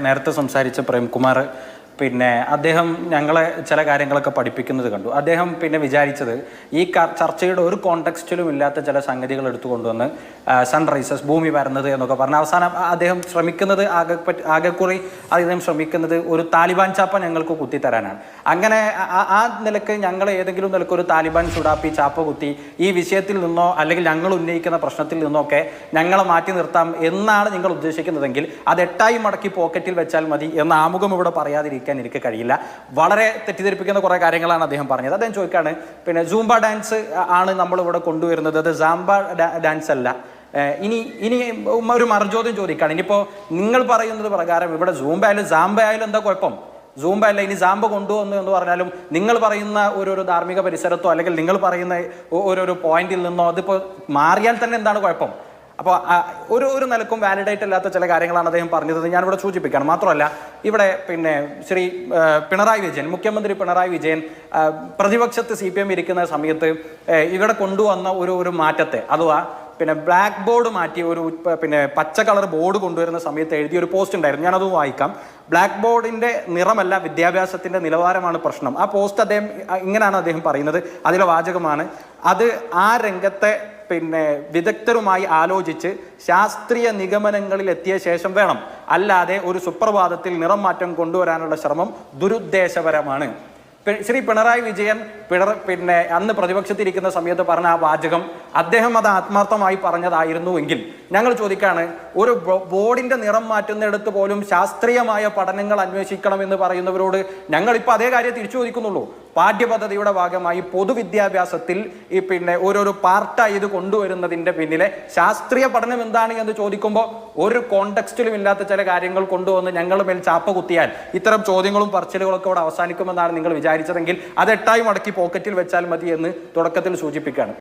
നേരത്തെ സംസാരിച്ച പ്രേംകുമാർ പിന്നെ അദ്ദേഹം ഞങ്ങളെ ചില കാര്യങ്ങളൊക്കെ പഠിപ്പിക്കുന്നത് കണ്ടു. അദ്ദേഹം പിന്നെ വിചാരിച്ചത് ഈ ചർച്ചയുടെ ഒരു കോണ്ടെക്സ്റ്റിലും ഇല്ലാത്ത ചില സംഗതികൾ എടുത്തുകൊണ്ടുവന്ന് സൺറൈസസ് ഭൂമി വരുന്നത് എന്നൊക്കെ പറഞ്ഞ് അവസാനം അദ്ദേഹം ശ്രമിക്കുന്നത് ആകെ ആകെക്കുറി അദ്ദേഹം ശ്രമിക്കുന്നത് ഒരു താലിബാൻ ചാപ്പ ഞങ്ങൾക്ക് കുത്തിത്തരാനാണ്. അങ്ങനെ ആ- നിലയ്ക്ക് ഞങ്ങൾ ഏതെങ്കിലും നിലയ്ക്ക് ഒരു താലിബാൻ ചുടാപ്പി ചാപ്പ കുത്തി ഈ വിഷയത്തിൽ നിന്നോ അല്ലെങ്കിൽ ഞങ്ങൾ ഉന്നയിക്കുന്ന പ്രശ്നത്തിൽ നിന്നോ ഒക്കെ ഞങ്ങളെ മാറ്റി നിർത്താം എന്നാണ് നിങ്ങൾ ഉദ്ദേശിക്കുന്നതെങ്കിൽ അത് എട്ടായി മടക്കി പോക്കറ്റിൽ വെച്ചാൽ മതി എന്ന ആമുഖം ഇവിടെ പറയാതിരിക്കാൻ എനിക്ക് കഴിയില്ല. വളരെ തെറ്റിദ്ധരിപ്പിക്കുന്ന കുറേ കാര്യങ്ങളാണ് അദ്ദേഹം പറഞ്ഞത്. അദ്ദേഹം ചോദിക്കാണ് പിന്നെ സൂംബ ഡാൻസ് ആണ് നമ്മൾ ഇവിടെ കൊണ്ടുവരുന്നത്. അത് സാംബ ഡാൻസ് അല്ല. ഇനി ഇനി ഒരു മറുചോദ്യം ചോദിക്കുകയാണ് ഇനിയിപ്പോൾ നിങ്ങൾ പറയുന്നത് പ്രകാരം ഇവിടെ സൂംബ ആയാലും ആയാലും എന്താ കുഴപ്പം? സൂംബ അല്ല ഇനി സാമ്പ കൊണ്ടുവന്നു എന്ന് പറഞ്ഞാലും നിങ്ങൾ പറയുന്ന ഓരോരോ ധാർമ്മിക പരിസരത്തോ അല്ലെങ്കിൽ നിങ്ങൾ പറയുന്ന ഒരു പോയിന്റിൽ നിന്നോ അതിപ്പോൾ മാറിയാൽ തന്നെ എന്താണ് കുഴപ്പം? അപ്പോൾ ഒരു ഒരു നിലക്കും വാലിഡേറ്റ് അല്ലാത്ത ചില കാര്യങ്ങളാണ് അദ്ദേഹം പറഞ്ഞത്. ഞാനിവിടെ സൂചിപ്പിക്കുകയാണ്. മാത്രമല്ല ഇവിടെ പിന്നെ ശ്രീ പിണറായി വിജയൻ മുഖ്യമന്ത്രി പിണറായി വിജയൻ പ്രതിപക്ഷത്ത് സി പി എം ഇരിക്കുന്ന സമയത്ത് ഇവിടെ കൊണ്ടുവന്ന ഒരു ഒരു മാറ്റത്തെ അഥവാ പിന്നെ ബ്ലാക്ക് ബോർഡ് മാറ്റി ഒരു പിന്നെ പച്ച കളർ ബോർഡ് കൊണ്ടുവരുന്ന സമയത്ത് എഴുതിയ ഒരു പോസ്റ്റ് ഉണ്ടായിരുന്നു. ഞാനത് വായിക്കാം. ബ്ലാക്ക് ബോർഡിന്റെ നിറമല്ല വിദ്യാഭ്യാസത്തിന്റെ നിലവാരമാണ് പ്രശ്നം. ആ പോസ്റ്റ് അദ്ദേഹം ഇങ്ങനെയാണ് അദ്ദേഹം പറയുന്നത്. അതിലെ വാചകമാണ് അത് ആ രംഗത്തെ പിന്നെ വിദഗ്ധരുമായി ആലോചിച്ച് ശാസ്ത്രീയ നിഗമനങ്ങളിൽ എത്തിയ ശേഷം വേണം. അല്ലാതെ ഒരു സുപ്രഭാതത്തിൽ നിറം മാറ്റം കൊണ്ടുവരാനുള്ള ശ്രമം ദുരുദ്ദേശപരമാണ്. ശ്രീ പിണറായി വിജയൻ പിണർ പിന്നെ അന്ന് പ്രതിപക്ഷത്തിരിക്കുന്ന സമയത്ത് പറഞ്ഞ ആ വാചകം അദ്ദേഹം അത് ആത്മാർത്ഥമായി പറഞ്ഞതായിരുന്നുവെങ്കിൽ ഞങ്ങൾ ചോദിക്കുകയാണ് ഒരു ബോർഡിന്റെ നിറം മാറ്റുന്നിടത്ത് പോലും ശാസ്ത്രീയമായ പഠനങ്ങൾ അന്വേഷിക്കണം എന്ന് പറയുന്നവരോട് ഞങ്ങളിപ്പോൾ അതേ കാര്യം തിരിച്ചു ചോദിക്കുന്നുള്ളൂ. പാഠ്യപദ്ധതിയുടെ ഭാഗമായി പൊതുവിദ്യാഭ്യാസത്തിൽ ഈ പിന്നെ ഓരോരോ പാർട്ടായി ഇത് കൊണ്ടുവരുന്നതിന്റെ പിന്നിലെ ശാസ്ത്രീയ പഠനം എന്താണ് എന്ന് ചോദിക്കുമ്പോൾ ഒരു കോണ്ടെക്സ്റ്റിലും ഇല്ലാത്ത ചില കാര്യങ്ങൾ കൊണ്ടുവന്ന് ഞങ്ങൾ മേൽ ചാപ്പ കുത്തിയാൽ ഇത്തരം ചോദ്യങ്ങളും പറച്ചിലുകളൊക്കെ അവിടെ അവസാനിക്കുമെന്നാണ് നിങ്ങൾ വിചാരിച്ചതെങ്കിൽ അത് എട്ടായി മടക്കി പോക്കറ്റിൽ വെച്ചാൽ മതി എന്ന് തുടക്കത്തിൽ സൂചിപ്പിക്കുകയാണ്.